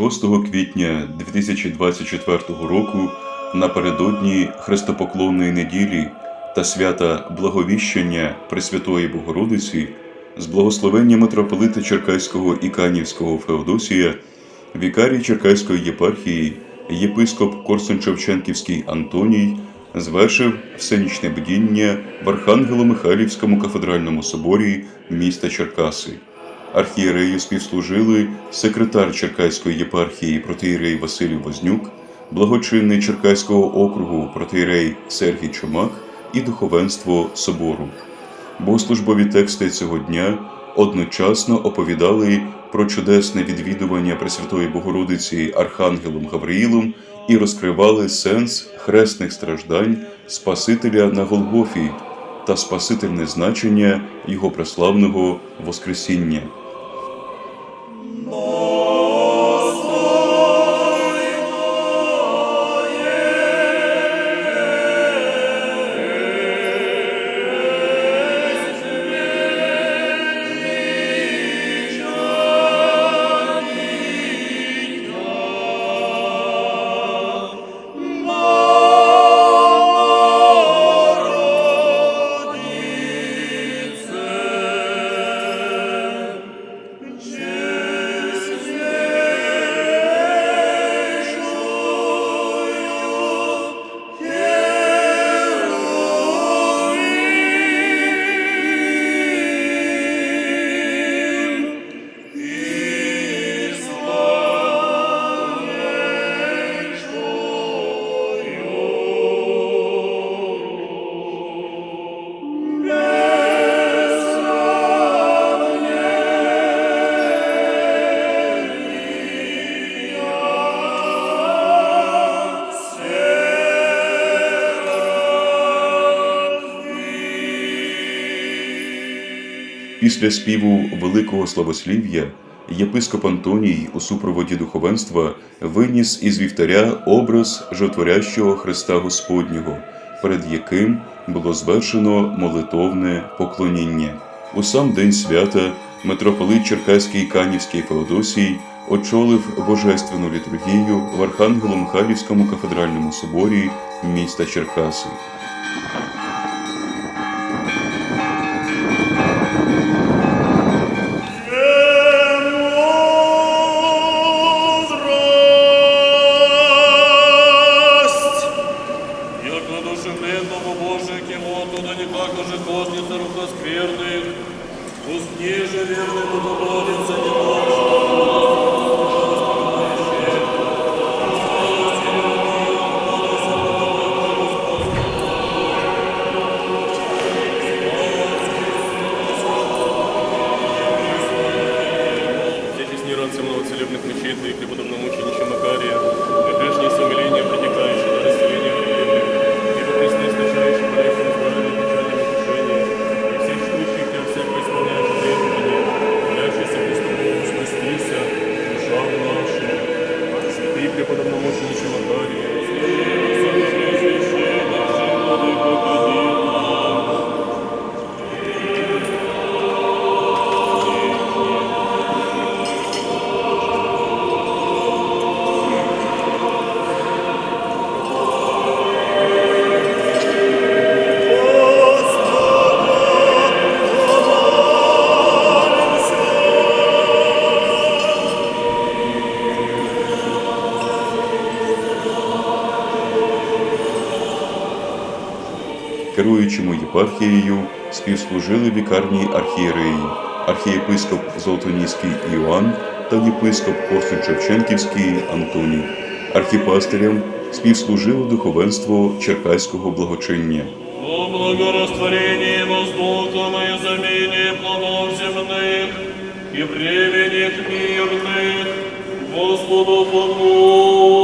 6 квітня 2024 року напередодні Христопоклонної неділі та свята Благовіщення Пресвятої Богородиці з благословення митрополита Черкаського і Канівського Феодосія, вікарій Черкаської єпархії, єпископ Корсун-Шевченківський Антоній звершив всенічне бдіння в Архангело-Михайлівському кафедральному соборі міста Черкаси. Архієрею співслужили секретар Черкаської єпархії протиєрей Василій Вознюк, благочинний Черкаського округу протиєрей Сергій Чумак і духовенство собору. Богослужбові тексти цього дня одночасно оповідали про чудесне відвідування Пресвятої Богородиці Архангелом Гавриїлом і розкривали сенс хресних страждань Спасителя на Голгофі та спасительне значення Його преславного Воскресіння. Після співу великого славослів'я єпископ Антоній у супроводі духовенства виніс із вівтаря образ жотворящого Христа Господнього, перед яким було звершено молитовне поклоніння. У сам день свята митрополит Черкаський Канівський Феодосій очолив божественну літургію в Архангело-Михайлівському кафедральному соборі міста Черкаси. Керуючому єпархією співслужили вікарні архієреї, архієпископ Золотоніський Іоанн та єпископ Корсун-Шевченківський Антоній. Архіпастирям співслужило духовенство Черкаського благочиння. О благорастворении воздухом и замене плодов земных и временных мирных, Господу помолимся.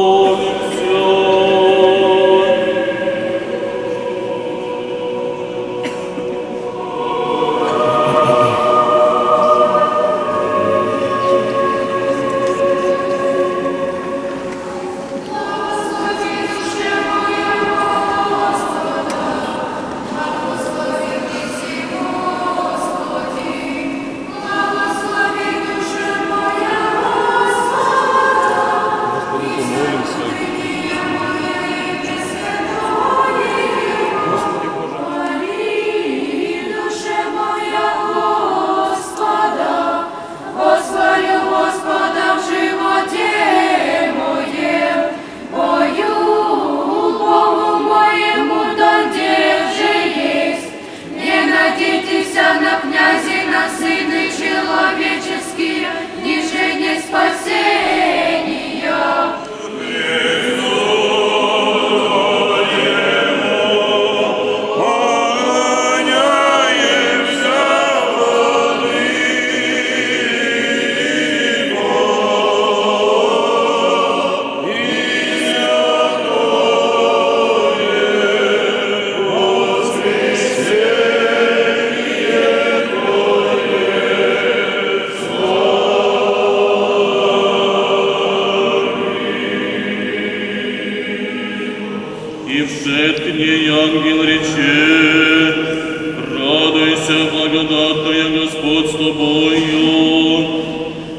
Радуйся, благодатная Господь с тобою,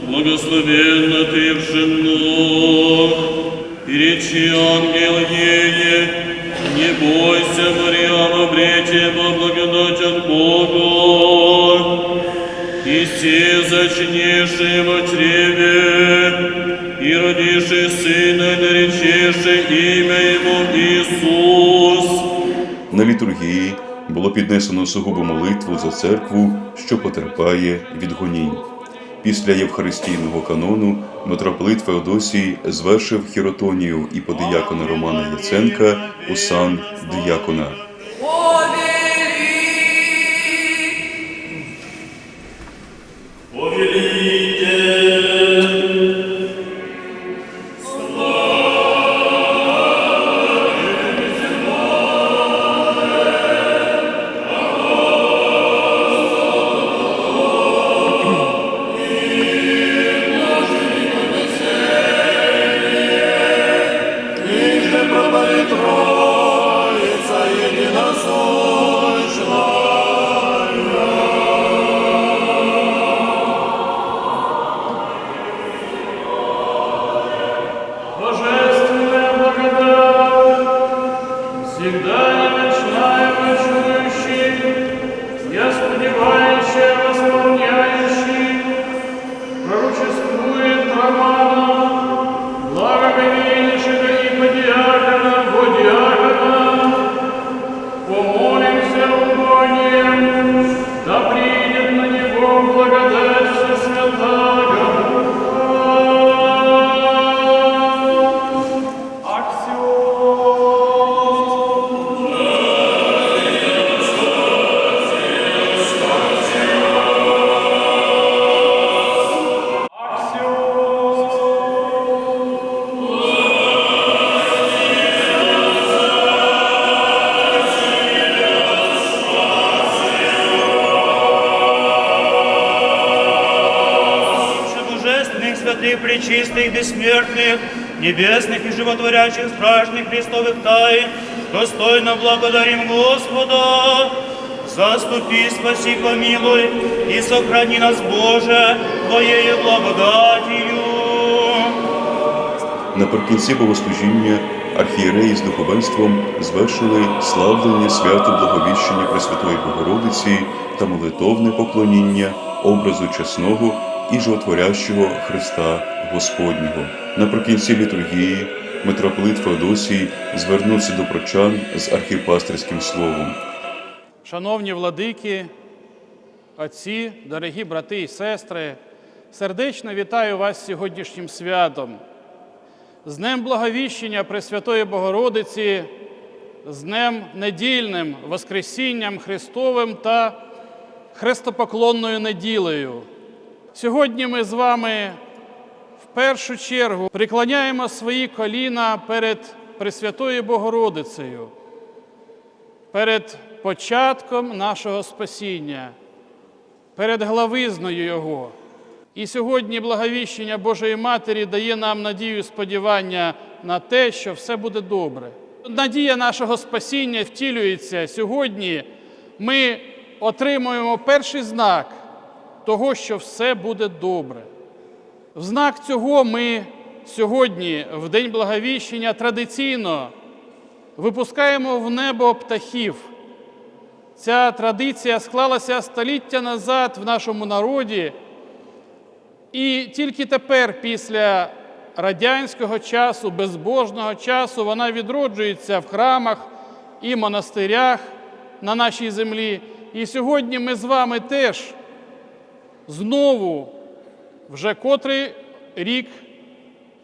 благословенна ты в женах. И речи ангел ей, не бойся, Мария, обрете во благодать от Бога. И се зачнешь и во чреве, и родишь сына, и наречешь имя Его Иисус. На літургії було піднесено сугубу молитву за церкву, що потерпає від гонінь. Після Євхаристійного канону митрополит Феодосій звершив хіротонію і подиякона Романа Яценка у сан диякона. Ниже святых, пречистых, бессмертных, небесных и животворящих страшных Христовых тайн, достойно благодарим Господа. Заступи, спаси, помилуй и сохрани нас, Боже, Твоею благодатью. Наприкінці богослужіння архієреї з духовенством звершили славлення свято Благовіщення Пресвятої Богородиці та молитовне поклоніння образу чесного і животворящого Христа Господнього. Наприкінці літургії митрополит Феодосій звернувся до прочан з архіпастерським словом. Шановні владики, отці, дорогі брати і сестри, сердечно вітаю вас сьогоднішнім святом, з Днем Благовіщення Пресвятої Богородиці, з Днем недільним Воскресінням Христовим та Христопоклонною неділею. Сьогодні ми з вами в першу чергу приклоняємо свої коліна перед Пресвятою Богородицею перед початком нашого спасіння, перед главизною Його. І сьогодні благовіщення Божої Матері дає нам надію і сподівання на те, що все буде добре. Надія нашого спасіння втілюється сьогодні. Ми отримуємо перший знак того, що все буде добре. В знак цього ми сьогодні, в День Благовіщення, традиційно випускаємо в небо птахів. Ця традиція склалася століття назад в нашому народі, і тільки тепер, після радянського часу, безбожного часу, вона відроджується в храмах і монастирях на нашій землі. І сьогодні ми з вами теж знову, вже котрий рік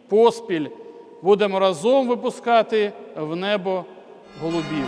поспіль, будемо разом випускати в небо голубів.